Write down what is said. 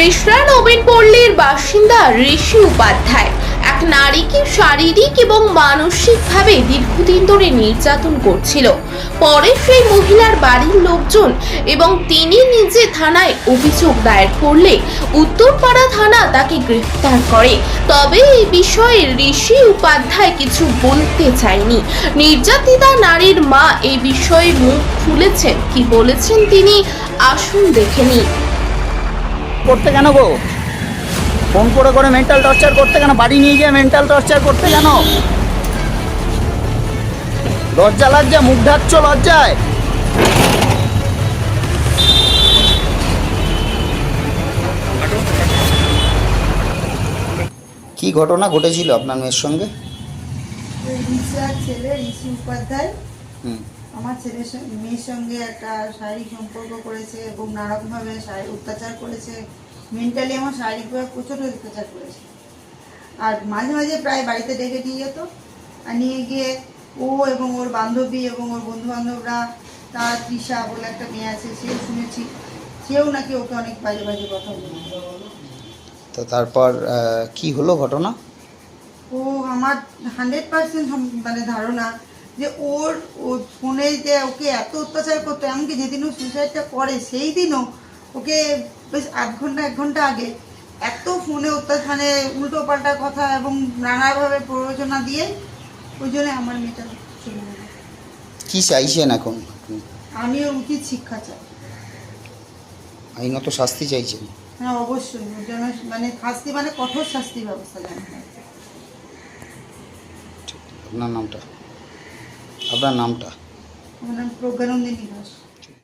রিষড়া নবীন পল্লীর বাসিন্দা ঋষি উপাধ্যায়। এক নারীকে শারীরিক এবং মানসিকভাবে দীর্ঘদিন ধরে নির্যাতন করছিল। পরে সেই মহিলার বাড়ির লোকজন এবং তিনি নিজে থানায় অভিযোগ দায়ের করলে উত্তরপাড়া থানা তাকে গ্রেফতার করে। তবে এই বিষয়ে ঋষি উপাধ্যায় কিছু বলতে চায়নি। নির্যাতিতা নারীর মা এই বিষয়ে মুখ খুলেছেন কি বলেছেন তিনি আসুন দেখে নিন করতে কেন গো? ফোন করে করে মেন্টাল টর্চার করতে কেন? বাড়ি নিয়ে গিয়ে মেন্টাল টর্চার করতে কেন? লজ্জা লজ্জা মুখ ঢাকছ লজ্জায়? কি ঘটনা ঘটেছিল আপনার মেয়ের সঙ্গে? ছেলে ঋষি উপাধ্যায়। হুম। আমার ছেলের সঙ্গে মেয়ের সঙ্গে একটা শারীরিক সম্পর্ক করেছে এবং নানারকমভাবে শারীরিক অত্যাচার করেছে। মেন্টালি আমার শারীরিকভাবে প্রচুর অত্যাচার করেছে। আর মাঝে মাঝে প্রায় বাড়িতে ডেকে নিয়ে যেত। আর নিয়ে গিয়ে ও এবং ওর বান্ধবী এবং ওর বন্ধু বান্ধবরা তার তৃষা বলে একটা মেয়ে আছে সেও শুনেছি। সেও নাকি ওকে অনেক বাজে বাজে কথা বলে। তো তারপর কি হলো ঘটনা? ও আমার হান্ড্রেড পার্সেন্ট মানে ধারণা যে ওর ও ফোনে যে ওকে এত অত্যাচার করতো এমনকি যেদিন ও সুসাইডটা করে সেই দিনও ওকে বেশ আধ ঘণ্টা এক ঘণ্টা আগে এত ফোনে অত্যাচার মানে উল্টো পাল্টা কথা এবং নানাভাবে প্ররোচনা দিয়ে ওই জন্য আমার মেয়েটা চলে গেল। কি চাইছেন এখন? আমি ওর উচিত শিক্ষা চাই। আইনত শাস্তি চাইছেন? হ্যাঁ অবশ্যই। ওর জন্য মানে শাস্তি মানে কঠোর শাস্তি ব্যবস্থা জানতে আপনার নামটা? আপনার নামটা। আমার নাম প্রজ্ঞানন্দিনী দাস